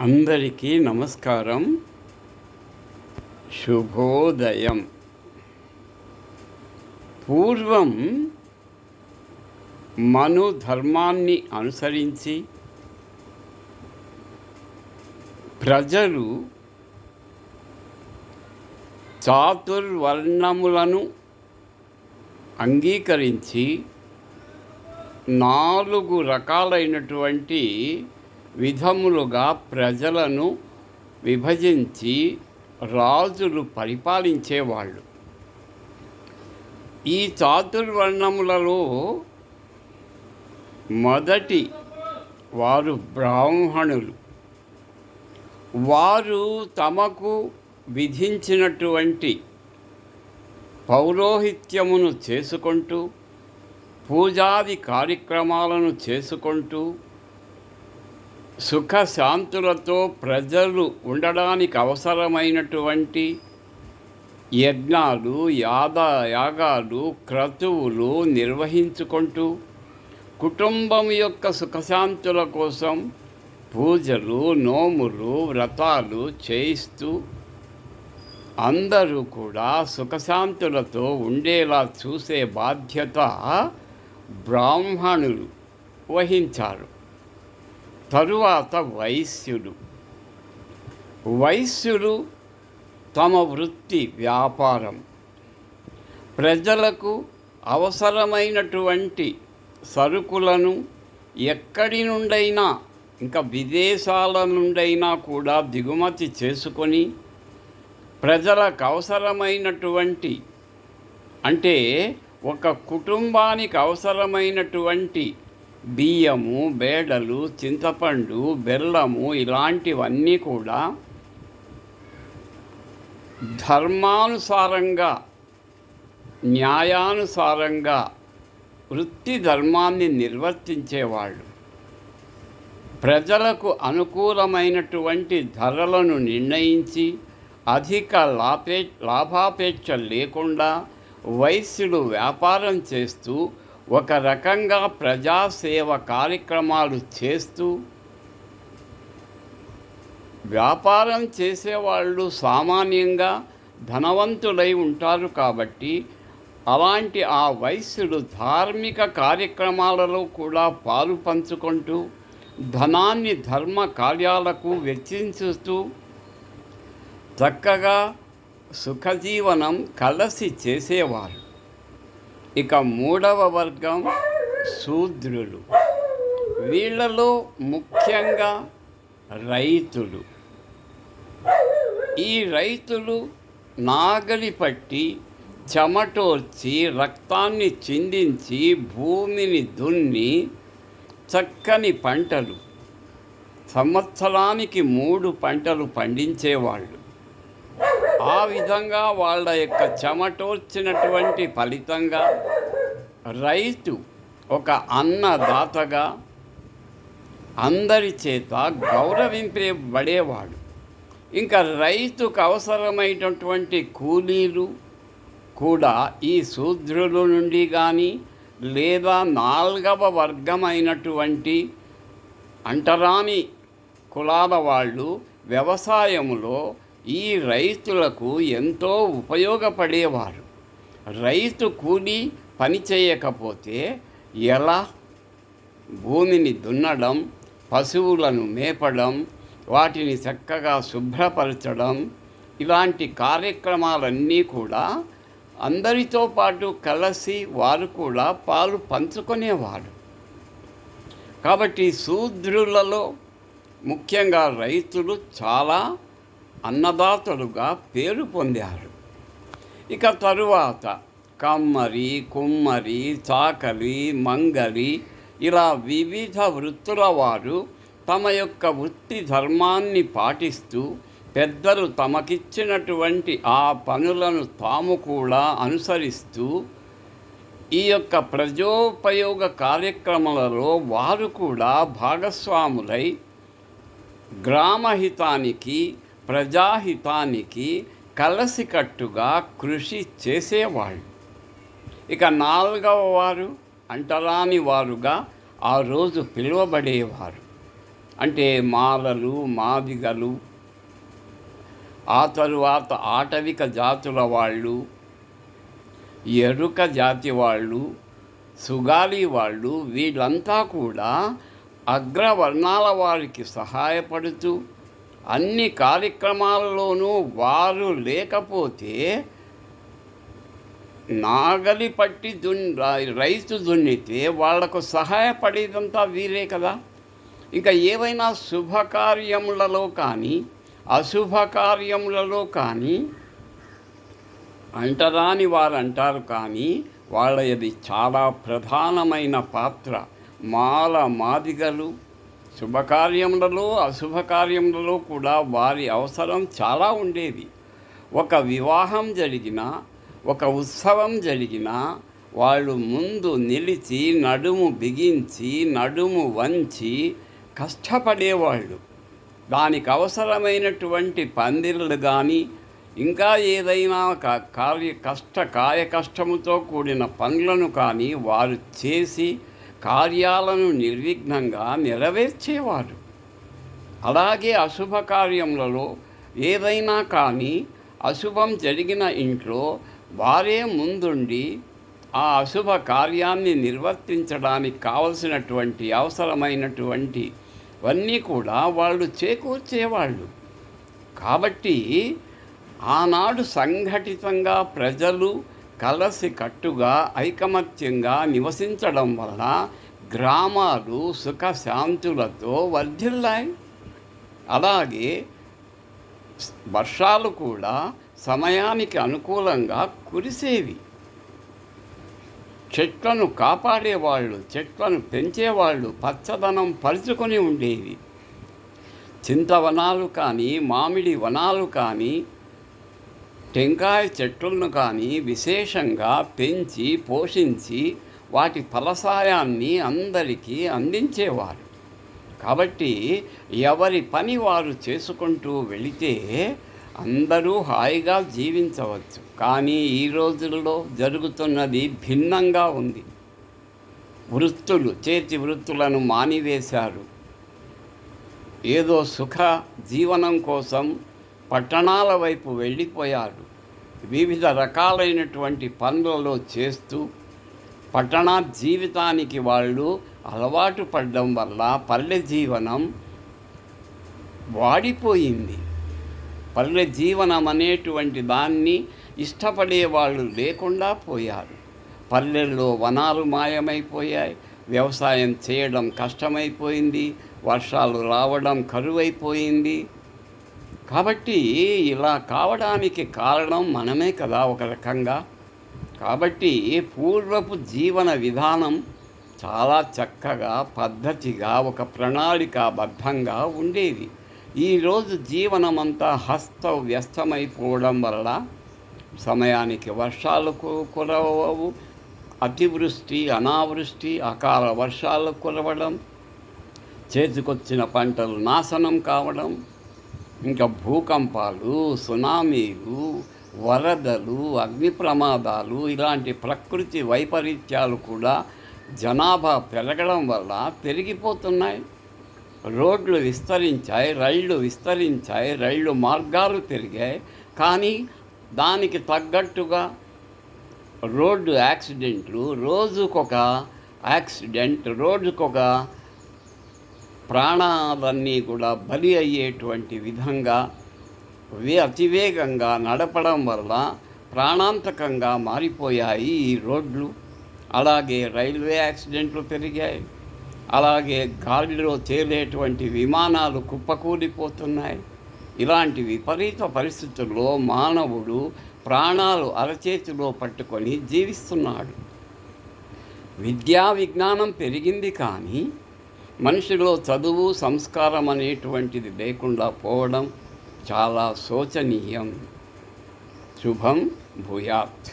అందరికీ నమస్కారం. శుభోదయం. పూర్వం మను ధర్మాన్ని అనుసరించి ప్రజలు చాతుర్వర్ణములను అంగీకరించి నాలుగు రకాలైనటువంటి విధములుగా ప్రజలను విభజించి రాజులు పరిపాలించేవాళ్ళు. ఈ చాతుర్వర్ణములలో మొదటి వారు బ్రాహ్మణులు. వారు తమకు విధించినటువంటి పౌరోహిత్యమును చేసుకుంటూ పూజాది కార్యక్రమాలను చేసుకుంటూ సుఖశాంతులతో ప్రజలు ఉండడానికి అవసరమైనటువంటి యజ్ఞాలు యాద యాగాలు క్రతువులు నిర్వహించుకుంటూ కుటుంబం యొక్క సుఖశాంతుల కోసం పూజలు నోములు వ్రతాలు చేయిస్తూ అందరూ కూడా సుఖశాంతులతో ఉండేలా చూసే బాధ్యత బ్రాహ్మణులు వహించారు. తరువాత వైశ్యుడు. వైశ్యులు తమ వృత్తి వ్యాపారం. ప్రజలకు అవసరమైనటువంటి సరుకులను ఎక్కడి నుండైనా ఇంకా విదేశాల నుండైనా కూడా దిగుమతి చేసుకొని ప్రజలకు అవసరమైనటువంటి అంటే ఒక కుటుంబానికి అవసరమైనటువంటి బియ్యము బేడలు చింతపండు బెల్లము ఇలాంటివన్నీ కూడా ధర్మానుసారంగా న్యాయానుసారంగా వృత్తి ధర్మాన్ని నిర్వర్తించేవాళ్ళు. ప్రజలకు అనుకూలమైనటువంటి ధరలను నిర్ణయించి అధిక లాపే లాభాపేక్ష లేకుండా వైశ్యుడు వ్యాపారం చేస్తూ ఒక రకంగా ప్రజాసేవ కార్యక్రమాలు చేస్తూ వ్యాపారం చేసేవాళ్ళు సామాన్యంగా ధనవంతులై ఉంటారు కాబట్టి అలాంటి ఆ వైశ్యుడు ధార్మిక కార్యక్రమాలలో కూడా పాలు పంచుకుంటూ ధనాన్ని ధర్మ కార్యాలకు వెచ్చించుతూ చక్కగా సుఖజీవనం కలసి చేసేవారు. ఇక మూడవ వర్గం శూద్రులు. వీళ్ళలో ముఖ్యంగా రైతులు. ఈ రైతులు నాగలి పట్టి చెమటోర్చి రక్తాన్ని చిందించి భూమిని దున్ని చక్కని పంటలు. సంవత్సరానికి మూడు పంటలు పండించేవాళ్ళు. ఆ విధంగా వాళ్ళ యొక్క చెమటోర్చినటువంటి ఫలితంగా రైతు ఒక అన్నదాతగా అందరి చేత గౌరవింపబడేవాడు. ఇంకా రైతుకు అవసరమైనటువంటి కూలీలు కూడా ఈ శూద్రుల నుండి కానీ లేదా నాల్గవ వర్గమైనటువంటి అంటరాని కులాల వాళ్ళు వ్యవసాయంలో ఈ రైతులకు ఎంతో ఉపయోగపడేవారు. రైతు కూలి పని చేయకపోతే ఎలా? భూమిని దున్నడం పశువులను మేపడం వాటిని చక్కగా శుభ్రపరచడం ఇలాంటి కార్యక్రమాలన్నీ కూడా అందరితో పాటు కలిసి వారు కూడా పాలు పంచుకునేవారు. కాబట్టి శూద్రులలో ముఖ్యంగా రైతులు చాలా అన్నదాతలుగా పేరు పొందారు. ఇక తరువాత కమ్మరి కుమ్మరి చాకలి మంగలి ఇలా వివిధ వృత్తుల వారు తమ యొక్క వృత్తి ధర్మాన్ని పాటిస్తూ పెద్దలు తమకిచ్చినటువంటి ఆ పనులను తాము కూడా అనుసరిస్తూ ఈ యొక్క ప్రజోపయోగ కార్యక్రమాలలో వారు కూడా భాగస్వాములై గ్రామహితానికి ప్రజాహితానికి కలసికట్టుగా కృషి చేసేవాళ్ళు. ఇక నాలుగవ వారు అంటరాని వారుగా ఆ రోజు పిలువబడేవారు. అంటే మాలలు మాదిగలు ఆ తరువాత ఆటవిక జాతుల వాళ్ళు ఎరుక జాతి వాళ్ళు సుగాలి వాళ్ళు వీళ్ళంతా కూడా అగ్రవర్ణాల వారికి సహాయపడుతూ అన్ని కార్యక్రమాలలోనూ వారు లేకపోతే నాగలి పట్టి దున్ రైతు దున్నితే వాళ్ళకు సహాయపడేదంతా వీరే కదా. ఇంకా ఏవైనా శుభకార్యములలో కానీ అశుభకార్యములలో కానీ అంటరాని వారు అంటారు కానీ వాళ్ళది చాలా ప్రధానమైన పాత్ర మాల మాదిగలు శుభకార్యములలో అశుభకార్యములలో కూడా వారి అవసరం చాలా ఉండేది. ఒక వివాహం జరిగిన ఒక ఉత్సవం జరిగిన వాళ్ళు ముందు నిలిచి నడుము బిగించి నడుము వంచి కష్టపడేవాళ్ళు. దానికి అవసరమైనటువంటి పందిళ్ళు కానీ ఇంకా ఏదైనా కార్య కష్ట కాయ కష్టముతో కూడిన పనులను కానీ వారు చేసి కార్యాలను నిర్విఘ్నంగా నెరవేర్చేవారు అలాగే అశుభ కార్యములలో ఏదైనా కానీ అశుభం జరిగిన ఇంట్లో వారే ముందుండి ఆ అశుభ కార్యాన్ని నిర్వర్తించడానికి కావలసినటువంటి అవసరమైనటువంటి అన్నీ కూడా వాళ్ళు చేకూర్చేవాళ్ళు. కాబట్టి ఆనాడు సంఘటితంగా ప్రజలు కలసి కట్టుగా ఐకమత్యంగా నివసించడం వలన గ్రామాలు సుఖశాంతులతో వర్ధిల్లాయి. అలాగే వర్షాలు కూడా సమయానికి అనుకూలంగా కురిసేవి. చెట్లను కాపాడేవాళ్ళు చెట్లను పెంచేవాళ్ళు పచ్చదనం పరుచుకొని ఉండేవి. చింతవనాలు కానీ మామిడి వనాలు కానీ టెంకాయ చెట్లను కానీ విశేషంగా పెంచి పోషించి వాటి ఫలసాయాన్ని అందరికీ అందించేవారు. కాబట్టి ఎవరి పని వారు చేసుకుంటూ వెళితే అందరూ హాయిగా జీవించవచ్చు. కానీ ఈ రోజుల్లో జరుగుతున్నది భిన్నంగా ఉంది. వృత్తులు చేతి వృత్తులను మానివేశారు. ఏదో సుఖ జీవనం కోసం పట్టణాల వైపు వెళ్ళిపోయారు వివిధ రకాలైనటువంటి పనులలో చేస్తూ పట్టణ జీవితానికి వాళ్ళు అలవాటు పడడం వల్ల పల్లె జీవనం వాడిపోయింది. పల్లె జీవనం అనేటువంటి దాన్ని ఇష్టపడే వాళ్ళు లేకుండా పోయారు. పల్లెల్లో వనాలు మాయమైపోయాయి. వ్యవసాయం చేయడం కష్టమైపోయింది. వర్షాలు రావడం కరువైపోయింది. కాబట్టి ఇలా కావడానికి కారణం మనమే కదా ఒక రకంగా. కాబట్టి పూర్వపు జీవన విధానం చాలా చక్కగా పద్ధతిగా ఒక ప్రణాళికాబద్ధంగా ఉండేది. ఈరోజు జీవనమంతా హస్త వ్యస్తమైపోవడం వల్ల సమయానికి వర్షాలు కురవవు అతివృష్టి అనావృష్టి అకాల వర్షాలు కురవడం చేతికొచ్చిన పంటలు నాశనం కావడం ఇంకా భూకంపాలు సునామీలు వరదలు అగ్ని ప్రమాదాలు ఇలాంటి ప్రకృతి వైపరీత్యాలు కూడా జనాభా పెరగడం వల్ల పెరిగిపోతున్నాయి. రోడ్లు విస్తరించాయి రైళ్ళు విస్తరించాయి రైళ్ళు మార్గాలు పెరిగాయి. కానీ దానికి తగ్గట్టుగా రోడ్డు యాక్సిడెంట్లు రోజుకొక యాక్సిడెంట్ రోజుకొక ప్రాణాలన్నీ కూడా బలి అయ్యేటువంటి విధంగా అతివేగంగా నడపడం వల్ల ప్రాణాంతకంగా మారిపోయాయి ఈ రోడ్లు. అలాగే రైల్వే యాక్సిడెంట్లు పెరిగాయి. అలాగే గాలిలో తేలేటువంటి విమానాలు కుప్పకూలిపోతున్నాయి. ఇలాంటి విపరీత పరిస్థితుల్లో మానవుడు ప్రాణాలు అరచేతిలో పట్టుకొని జీవిస్తున్నాడు. విద్యా విజ్ఞానం పెరిగింది కానీ మనిషిలో చదువు సంస్కారం అనేటువంటిది లేకుండా పోవడం చాలా శోచనీయం. శుభం భూయాత్.